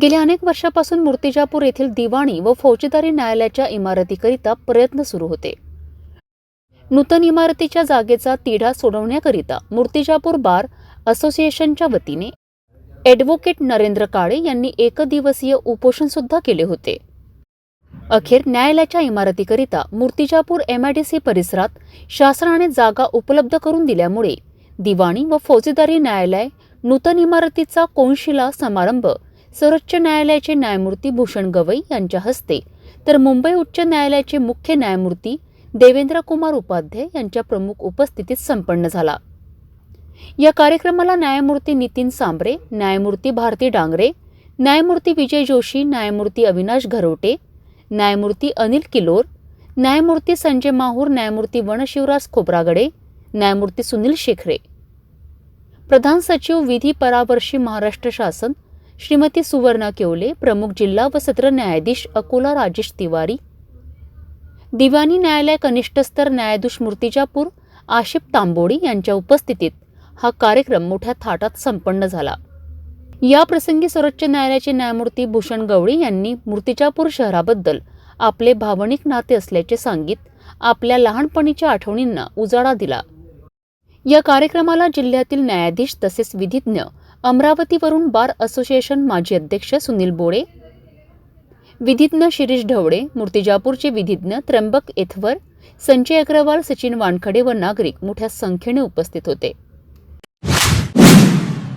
गेल्या अनेक वर्षापासून मूर्तिजापूर येथील दिवाणी व फौजदारी न्यायालयाच्या इमारतीकरिता प्रयत्न सुरू होते. नूतन इमारतीच्या जागेचा तिढा सोडवण्याकरिता मूर्तिजापूर बार असोसिएशनच्या वतीने ॲडव्होकेट नरेंद्र काळे यांनी एकदिवसीय उपोषण सुद्धा केले होते. अखेर न्यायालयाच्या इमारतीकरिता मूर्तिजापूर एमआयडीसी परिसरात शासनाने जागा उपलब्ध करून दिल्यामुळे दिवाणी व फौजदारी न्यायालय नूतन इमारतीचा कोनशिला समारंभ सर्वोच्च न्यायालयाचे न्यायमूर्ती भूषण गवई यांच्या हस्ते. तर मुंबई उच्च न्यायालयाचे मुख्य न्यायमूर्ती देवेंद्र कुमार उपाध्याय यांच्या प्रमुख उपस्थितीत संपन्न झाला. या कार्यक्रमाला न्यायमूर्ती नितीन सांबरे न्यायमूर्ती भारती डांगरे न्यायमूर्ती विजय जोशी न्यायमूर्ती अविनाश घरोटे न्यायमूर्ती अनिल किलोर न्यायमूर्ती संजय माहूर न्यायमूर्ती वनशिवराज खोब्रागडे न्यायमूर्ती सुनील शेखरे. प्रधान सचिव विधी परावर्षी महाराष्ट्र शासन श्रीमती सुवर्णा केवले प्रमुख जिल्हा व सत्र न्यायाधीश अकोला राजेश तिवारी दिवाणी न्यायालय कनिष्ठस्तर न्यायाधीश मूर्तिजापूर आशिफ तांबोडी यांच्या उपस्थितीत हा कार्यक्रम मोठ्या थाटात संपन्न झाला. या प्रसंगी सर्वोच्च न्यायालयाचे न्यायमूर्ती भूषण गवळी यांनी मूर्तिजापूर शहराबद्दल आपले भावनिक नाते असल्याचे सांगित आपल्या लहानपणीच्या आठवणींना उजाळा दिला. या कार्यक्रमाला जिल्ह्यातील न्यायाधीश तसेच विधिज्ञ अमरावतीवरून बार असोसिएशन माजी अध्यक्ष सुनील बोडे विधिज्ञ शिरीष ढवळे मूर्तिजापूरचे विधिज्ञ त्र्यंबक एथवर संजय अग्रवाल सचिन वानखडे व नागरिक मोठ्या संख्येने उपस्थित होते.